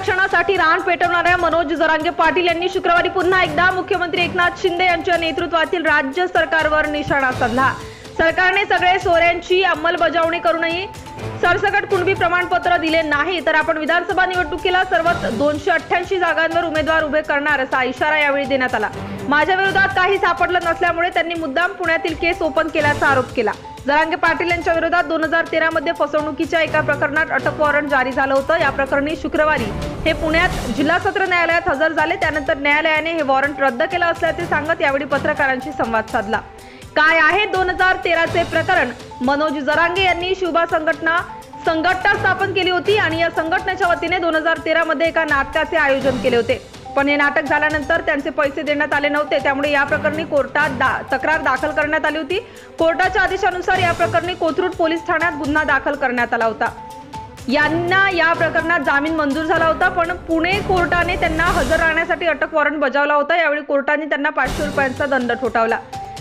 आरक्षणासाठी रान पेटवणाऱ्या मनोज जरांगे पाटील यांनी शुक्रवारी पुन्हा एकदा मुख्यमंत्री एकनाथ शिंदे यांच्या नेतृत्वातील राज्य सरकारवर निशाणा साधला. सरकारने सगळे सोऱ्यांची अंमलबजावणी करूनही सरसकट कुणबी प्रमाणपत्र दिले नाही तर आपण विधानसभा निवडणुकीला सर्वच दोनशे अठ्ठ्याऐंशी जागांवर उमेदवार उभे करणार असा इशारा यावेळी देण्यात आला. माझ्या विरोधात काही सापडलं नसल्यामुळे त्यांनी मुद्दाम पुण्यातील केस ओपन केल्याचा आरोप केला. जरांगे पाटील यांच्या विरोधात दोन हजार तेरा मध्ये फसवणुकीच्या एका प्रकरणात अटक वॉरंट जारी झालं होतं. या प्रकरणी शुक्रवारी हे पुण्यात जिल्हा सत्र न्यायालयात हजर झाले. त्यानंतर न्यायालयाने हे वॉरंट रद्द केलं असल्याचे सांगत यावेळी पत्रकारांशी संवाद साधला. काय आहे दोन हजार तेराचे प्रकरण? मनोज जरांगे यांनी शुभा संघटना संघटना स्थापन केली होती आणि या संघटनेच्या वतीने दोन हजार तेरा मध्ये एका नाटकाचे आयोजन केले होते. पण हे नाटक झाल्यानंतर त्यांचे पैसे देण्यात आले नव्हते. त्यामुळे या प्रकरणी कोर्टात दा, तक्रार दाखल करण्यात आली होती. कोर्टाच्या आदेशानुसार या प्रकरणी कोथरूड पोलीस ठाण्यात गुन्हा दाखल करण्यात आला होता. यांना या प्रकरणात जामीन मंजूर झाला होता पण पुणे कोर्टाने त्यांना हजर राहण्यासाठी अटक वॉरंट बजावला होता. यावेळी कोर्टाने त्यांना पाचशे रुपयांचा दंड ठोठावला.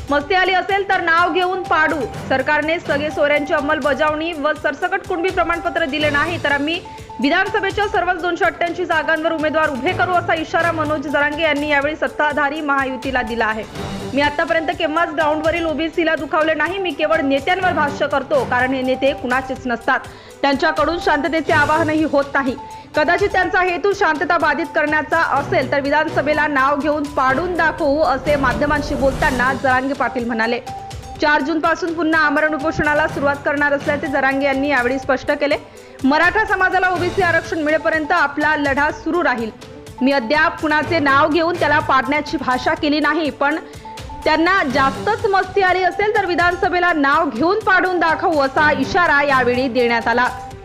मस्ती आली असेल तर नाव घेऊन पाडू. सरकारने सगळे सोऱ्यांची अंमलबजावणी व सरसकट कुणबी प्रमाणपत्र दिले नाही तर आम्ही विधानसभेच्या सर्वच दोनशे अठ्ठ्याऐंशी जागांवर उमेदवार उभे करू असा इशारा मनोज जरांगे यांनी यावेळी सत्ताधारी महायुतीला दिला आहे. मी आतापर्यंत केव्हाच ग्राउंडवरील ओबीसीला दुखावले नाही मी केवळ नेत्यांवर भाष्य करतो कारण हे नेते कुणाचेच नसतात. त्यांच्याकडून शांततेचे आवाहनही होत नाही. कदाचित त्यांचा हेतू शांतता बाधित करण्याचा असेल तर विधानसभेला नाव घेऊन पाडून दाखवू असे माध्यमांशी बोलताना जरांगे पाटील म्हणाले. चार जून पासून पुन्हा आमरण उपोषणाला सुरुवात करणार असल्याचे जरांगे यांनी यावेळी स्पष्ट केले. मराठा समाजाला ओबीसी आरक्षण मिळेपर्यंत आपला लढा सुरू राहील. मी अद्याप कुणाचे नाव घेऊन त्याला पाडण्याची भाषा केली नाही पण त्यांना जास्तच मस्ती आली असेल तर विधानसभेला नाव घेऊन पाडून दाखवू असा इशारा यावेळी देण्यात आला.